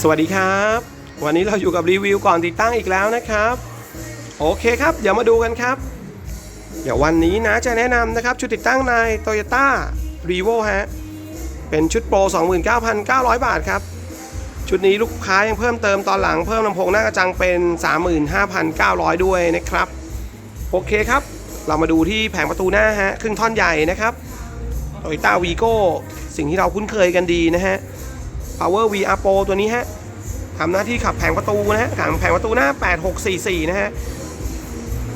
สวัสดีครับ วันนี้เราอยู่กับรีวิวก่อนติดตั้งอีกแล้วนะครับ โอเคครับเดี๋ยวมาดูกันครับ เดี๋ยววันนี้นะจะแนะนำนะครับชุดติดตั้งใน Toyota r e v o ฮะเป็นชุดโปร 29,900 บาทครับ ชุดนี้ลูกค้ายังเพิ่มเติมตอนหลังเพิ่มลำโพงหน้ากระจังเป็น 35,900 ด้วยนะครับ โอเคครับ เรามาดูที่แผงประตูหน้าฮะครึ่งท่อนใหญ่นะครับ Toyota Vigo สิ่งที่เราคุ้นเคยกันดีนะฮะ Power VR Pro ตัวนี้ฮะทำหน้าที่ขับแผงประตูนะฮะขับแผงประตูหน้า 8644 นะฮะ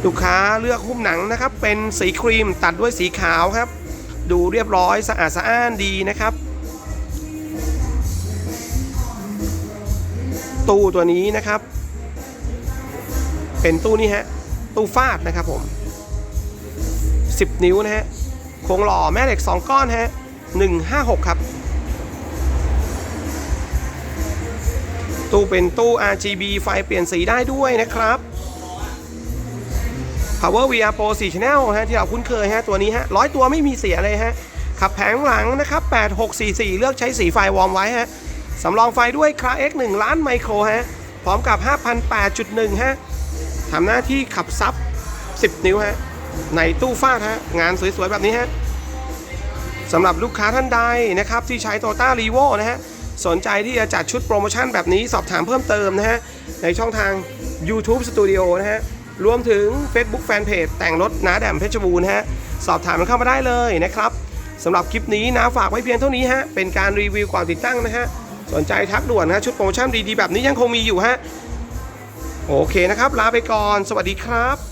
ลูกค้าเลือกหุ้มหนังนะครับ เป็นสีครีมตัดด้วยสีขาวครับ ดูเรียบร้อยสะอาดสะอ้านดีนะครับ ตู้ตัวนี้นะครับ เป็นตู้นี้ฮะ ตู้ฟาดนะครับผม 10 นิ้วนะฮะโครงหล่อแม่เหล็ก 2 ก้อนฮะ156 ครับ ตู้เป็นตู้ RGB ไฟเปลี่ยนสีได้ด้วยนะครับ Power VR Pro 4 Channel ฮะที่เราคุ้นเคยฮะตัวนี้ฮะร้อยตัวไม่มีเสียเลยฮะขับแผงหลังนะครับ 8644 เลือกใช้สีไฟวอร์มไว้ฮะสำรองไฟด้วยครา X 1 ล้านไมโครฮะพร้อมกับ 5,008.1 ฮะทำหน้าที่ขับซับ 10 นิ้วฮะในตู้ฟาดฮะงานสวยๆ แบบนี้ฮะสำหรับลูกค้าท่านใดนะครับที่ใช้ Toyota r e v o นะฮะ สนใจที่จะจัดชุดโปรโมชั่นแบบนี้สอบถามเพิ่มเติมนะฮะ ในช่องทาง YouTube Studio นะฮะ รวมถึง Facebook Fanpage แต่งรถน้าแดมเพชรบูรณ์ฮะ สอบถามมันเข้ามาได้เลยนะครับสำหรับคลิปนี้นะฝากไว้เพียงเท่านี้ฮะ เป็นการรีวิวก่อนติดตั้งนะฮะ สนใจทักด่วนนะฮะชุดโปรโมชั่นดีๆแบบนี้ยังคงมีอยู่ฮะ โอเคนะครับ ลาไปก่อน สวัสดีครับ